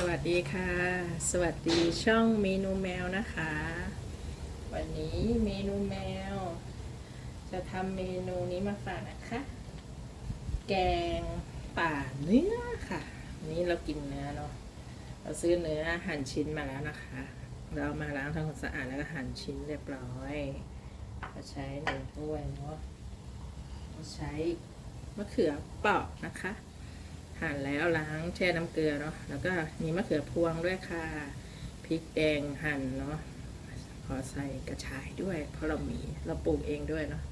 สวัสดีค่ะ สวัสดีช่องเมนูแมวนะคะ วันนี้เมนูแมว จะทำเมนูนี้มาฝากนะคะ แกงป่าเนื้อค่ะวันนี้เรากินเนื้อเนาะเราซื้อเนื้อหั่นชิ้นมาแล้วนะคะ เราเอามาล้างทำความสะอาดแล้วก็หั่นชิ้นเรียบร้อยเราใช้หนึ่งถ้วยเนาะเราใช้มะเขือเปราะนะคะ หั่นแล้วล้างแช่น้ำเกลือเนาะแล้วก็มีมะเขือพวงด้วยค่ะพริกแดงหั่นเนาะขอใส่กระชายด้วย เพราะเรามีเราปลูกเองด้วยเนาะ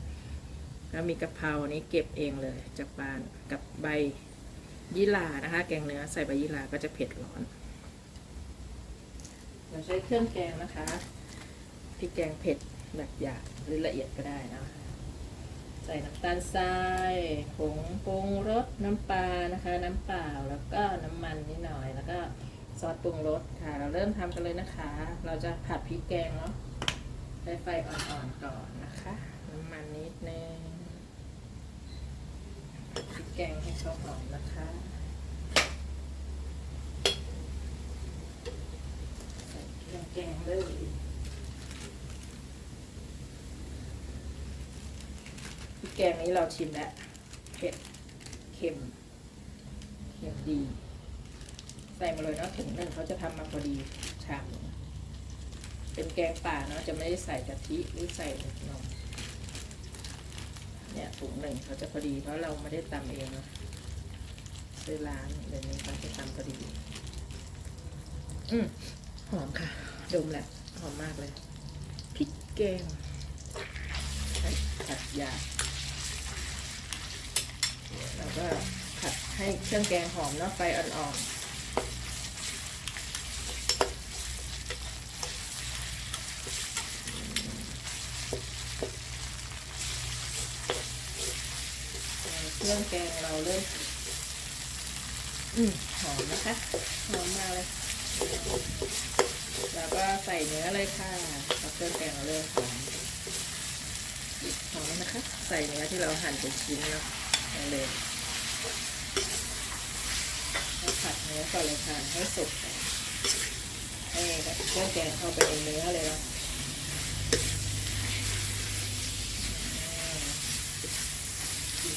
แล้วมีกะเพรานี้เก็บเองเลยจากบ้านกับใบยี่หร่านะคะ แกงเนื้อใส่ใบยี่หร่าก็จะเผ็ดร้อนเราใช้เครื่องแกงนะคะพริกแกงเผ็ดแบบหยาบหรือละเอียดก็ได้นะคะ ใส่น้ำตาลทรายผงปรุงรสน้ำปลานะคะ น้ำเปล่าแล้วก็น้ำมันนิดหน่อย แล้วก็ซอสปรุงรสค่ะ เราเริ่มทำกันเลยนะคะ เราจะผัดพริกแกงเนาะใช้ไฟอ่อนๆก่อนนะคะ น้ำมันนิดนึงพริกแกงให้เขาหอมนะคะใส่เครื่องแกงเลย พริก แกงนี้เราชิมแล้วเผ็ดเค็มเค็มดี ใส่มาเลยเนาะถุงหนึ่งเขาจะทำมาพอดีชามเป็นแกงป่าเนาะจะไม่ได้ใส่กะทิหรือใส่นมเนี่ยถุงหนึ่งเขาจะพอดีเพราะเราไม่ได้ตำเองเนาะซื้อร้านเดี๋ยวนี้เขาจะตำพอดี อืมหอมค่ะ ดมแหละหอมมากเลยพริกแกงผัดยา แล้วก็ผัดให้เครื่องแกงหอมเนาะไฟอ่อนๆเครื่องแกงเราเริ่มอืมหอมนะคะ หอมมากเลย แล้วก็ใส่เนื้อเลยค่ะพอเครื่องแกงเราเริ่มหอมหอมแล้วนะคะ ใส่เนื้อที่เราหั่นเป็นชิ้นเนาะลง เลยผัดเนื้อก่อนเลยค่ะให้สุกก่อนให้เครื่องแกงเข้าไปในเนื้อเลยเนาะ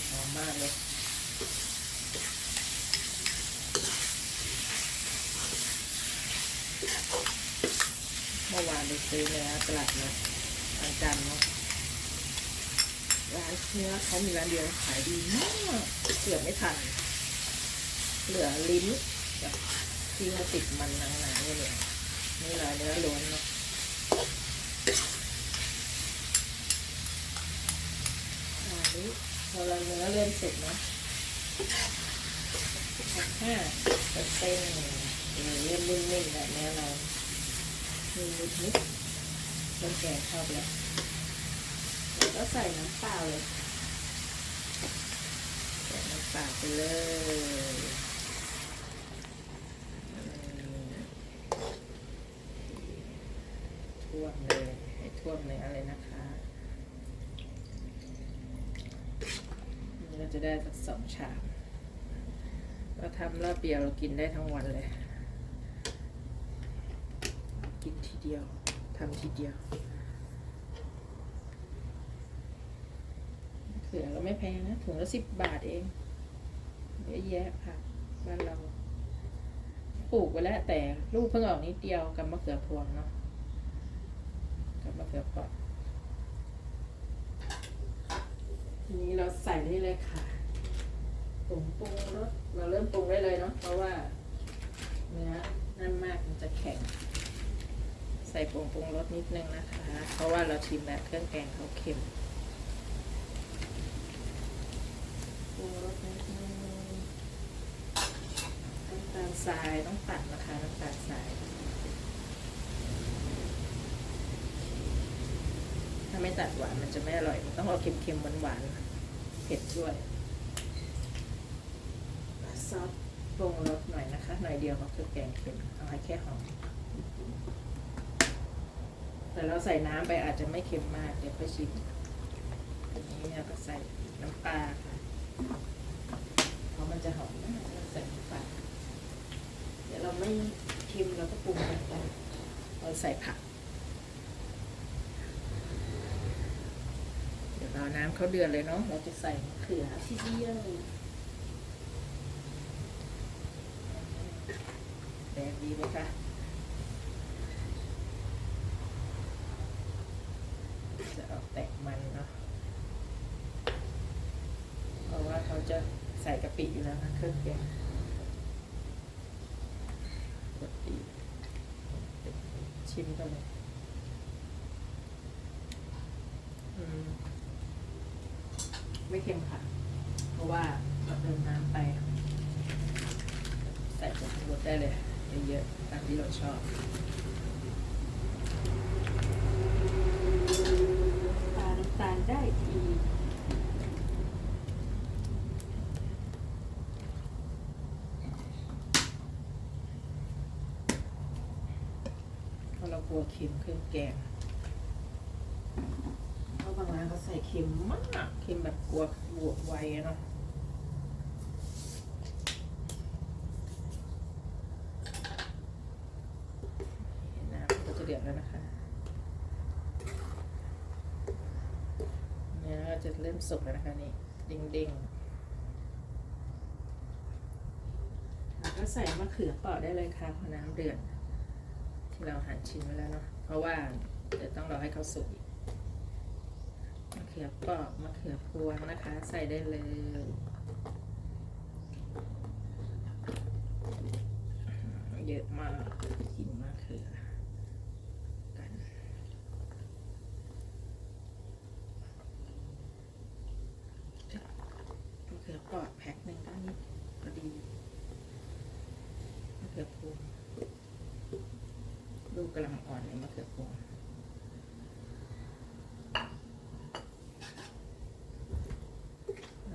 หอมมากเลยเมื่อวานไปซื้อเนื้อตลาดนะทางจันทร์เนาะ ร้านเนื้อเขามีร้านเดียวขายดีมากเกือบไม่ทัน เหลือลิ้นกับที่เขาติดมันหนังๆเนี่ยเนี่ยนี่เราเนื้อล้วนเนาะอันนี้พอเราเนื้อเริ่มสุกเนะห้าเปอร์เซ็นต์เริ่มนิ่มๆแบบนื้เรามีนิดนิดต้นแกงเข้าไปแล้ว ก็ใส่น้ำเปล่าเลย ใส่น้ำเปล่าไปเลยอืมท่วมเลยให้ท่วมเลยอะไรนะคะนี่เราจะได้สักสองชามเราทำรอบเดียวเรากินได้ทั้งวันเลย กินทีเดียวทำทีเดียว เขือก็ไม่แพงนะ ถุงละสิบบาทเองเยอะแยะค่ะบ้านเรา ปลูกไว้แล้วแต่ลูกเพิ่งออกนิดเดียวกับมะเขือพวงเนาะกับมะเขือเปราะทีนี้เราใส่ได้เลยค่ะผงปรุงรสเราเริ่มปรุงได้เลยเนาะเพราะว่าเนื้อนั่นมากมันจะแข็ง ใส่ผงปรุงรสนิดนึงนะคะ เพราะว่าเราชิมแล้วเครื่องแกงเขาเค็มปรุงรสนิดนึงน้ำตาล ทรายต้องตัดนะคะน้ำตาลทรายถ้าไม่ตัดหวานมันจะไม่อร่อยมันต้องเอาเค็มๆหวานๆเผ็ดด้วยซอสปรุงรสหน่อยนะคะ หน่อยเดียวของเครื่องแกงเค็มเอาให้แค่หอมแต่เราใส่น้ำไปอาจจะไม่เค็มมาก เดี๋ยวค่อยชิมอันนี้เราก็ใส่น้ำปลาค่ะเพราะมันจะหอมนะเราใส่ น้ำปลาเดี๋ยวเราไม่เค็มเราก็ปรุงไปได้เราใส่ผัก เดี๋ยวเราน้ำเขาเดือดเลยเนาะเราจะใส่มะเขือที่เดียวแดงดีไหมคะจะออกแตกมันเนาะเพราะว่าเขาจะใส่กะปิอยู่แล้วนะเครื่องแกงกดดี ชิมกันเลยมไม่เค็มค่ะ เพราะว่าเราเติมน้ำไป ใส่ผงชูรสได้เลยเยอะๆตามที่เราชอบตาลน้ำตาลได้ที เพราะเรากลัวเค็มเครื่องแกงเพราะบางร้านเขาใส่เค็มมากเค็มแบบกลัวบวกไวเนาะเห็นน้ำก็จะเดือดแล้วนะคะเนื้อก็จะเริ่มสุกแล้วนะคะนี่เด้งๆแล้วก็ใส่มะเขือเปราะได้เลยค่ะพอน้ำเดือด เราหั่นชิ้นไว้แล้วเนาะเพราะว่าเดี๋ยวต้องรอให้เขาสุกมะเขือปอกมะเขือพวงนะคะ ใส่ได้เลยเยอะมากกินมะเขือกันมะเขือเปราะแพ็คหนึ่งก็นี่พอดีมะเขือพวงลู กกำลังอ่อนเลยมะเขือพวง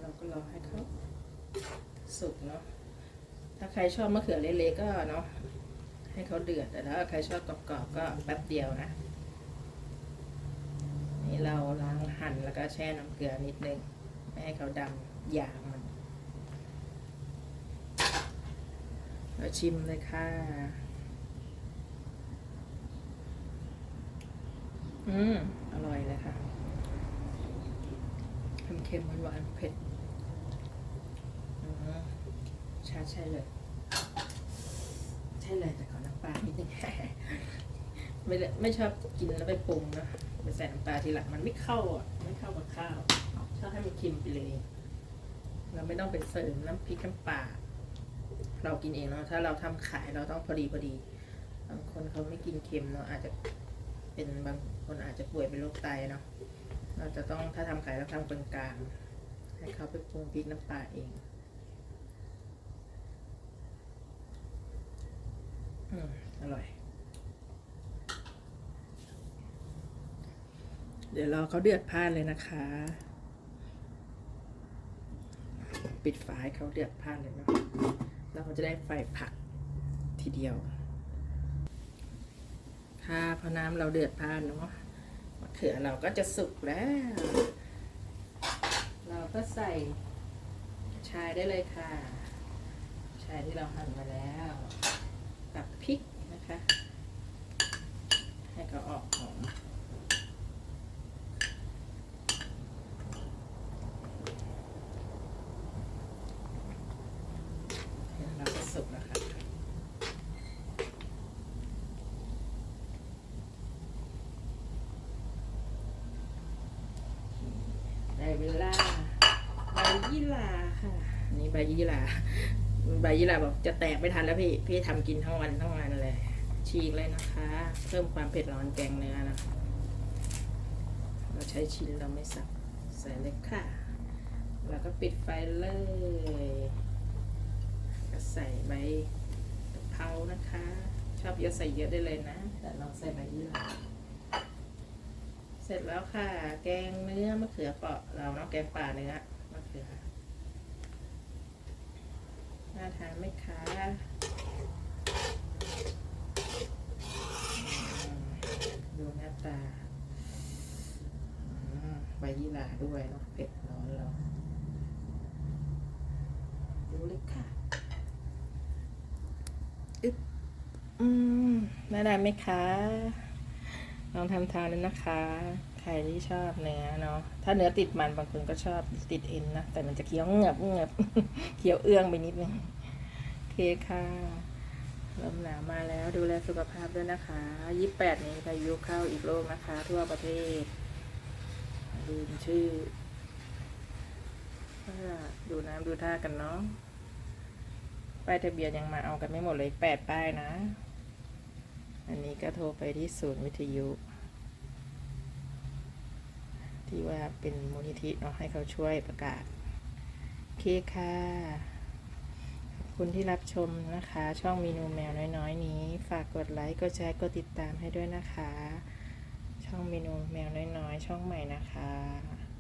เราก็รอให้เขาสุกเนาะถ้าใครชอบมะเขือเละๆก็เนาะให้เขาเดือดแต่ถ้าใครชอบกรอบๆก็แป๊บเดียวนะนี่เราล้างหั่นแล้วก็แช่น้ำเกลือนิดนึงไม่ให้เขาดำยางมันเราชิมเลยค่ะ อืม อร่อยเลยค่ะเค็มๆหวานๆเผ็ดชาใช่เลย ใช่เลยแต่ขอน้ำปลานิดนึงไม่ได้ไม่ชอบกินแล้วไปปรุงนะไปใส่น้ำปลาทีหลังมันไม่เข้าอะ ไม่เข้ากับข้าวชอบให้มันเค็มไปเลย เราไม่ต้องไปเสริมน้ำพริกน้ำปลาเรากินเองเนาะถ้าเราทำขายเราต้องพอดีพอดี บางคนเขาไม่กินเค็มเนาะอาจจะเป็นบาง คนอาจจะป่วยเป็นโรคไตเนาะเราจะต้องถ้าทำขายเราทำเป็นกลางๆให้เขาไปปรุงพริกน้ำปลาเองอืมอร่อย เดี๋ยวรอเขาเดือดพล่านเลยนะคะ ปิดฝาให้เขาเดือดพล่านเลยเนาะแล้วเราจะได้ไฟผักทีเดียว ค่ะพอน้ำเราเดือดพานเนาะมะเขือเราก็จะสุกแล้ว เราก็ใส่ชายได้เลยค่ะ ชายที่เราหั่นมาแล้วกับพริกนะคะ ให้เขาออกหอมเราก็สุกแล้วค่ะ ได้เวลาใบยี่หร่าค่ะอันนี่ ใบยี่หร่าใบยี่หร่าบอกจะแตกไม่ทันแล้วพี่ พี่ทำกินทั้งวันทั้งวันเลย ฉีกเลยนะคะ เพิ่มความเผ็ดร้อนแกงเนื้อนะคะเราใช้ชิ้นเราไม่สับใส่เลยค่ะ แล้วก็ปิดไฟเลย ก็ใส่ใบกะเพรานะคะ ชอบเยอะใส่เยอะได้เลยนะ แต่ลองใส่ใบยี่หร่าเสร็จแล้วค่ะ แกงเนื้อมะเขือเปราะเราเนาะแกงป่าเนื้อมะเขือ น่าทานไหมคะดูหน้าตาใบยี่หร่าด้วยเนาะเผ็ดร้อนเราดูเลยค่ะอึ๊บอืมน่าได้ไหมคะ ลองทำทานดูนะคะ ใครที่ชอบเนื้อเนาะถ้าเนื้อติดมันบางคนก็ชอบติดเอ็นนะแต่มันจะเคี้ยวเงือบเงือบเคี้ยวเอื้องไปนิดนึงโอเคค่ะลมหนาวมาแล้วดูแลสุขภาพด้วยนะคะยี่แปดนี้พายุเข้าอีกโลกนะคะ ทั่วประเทศลืมชื่อว่าดูน้ำดูท่ากันเนาะป้ายทะเบียนยังมาเอากันไม่หมดเลยแปดป้ายนะ อันนี้ก็โทรไปที่ศูนย์วิทยุ ที่ว่าเป็นมูลนิธิเนาะให้เขาช่วยประกาศโอเคค่ะขอบคุณที่รับชมนะคะ ช่องเมนูแมวน้อยๆ นี้ ฝากกดไลค์กดแชร์กดติดตามให้ด้วยนะคะ ช่องเมนูแมวน้อยๆ ช่องใหม่นะคะ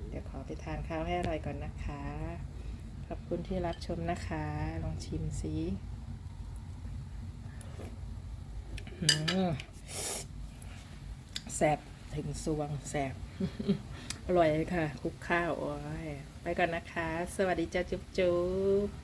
เดี๋ยวขอไปทานข้าวให้อร่อยก่อนนะคะ ขอบคุณที่รับชมนะคะ ลองชิมสิแสบถึงสวงแสบ อร่อยค่ะคุกข้าวโอ้ยไปก่อนนะคะ สวัสดีจ้าจุ๊บจุ๊บ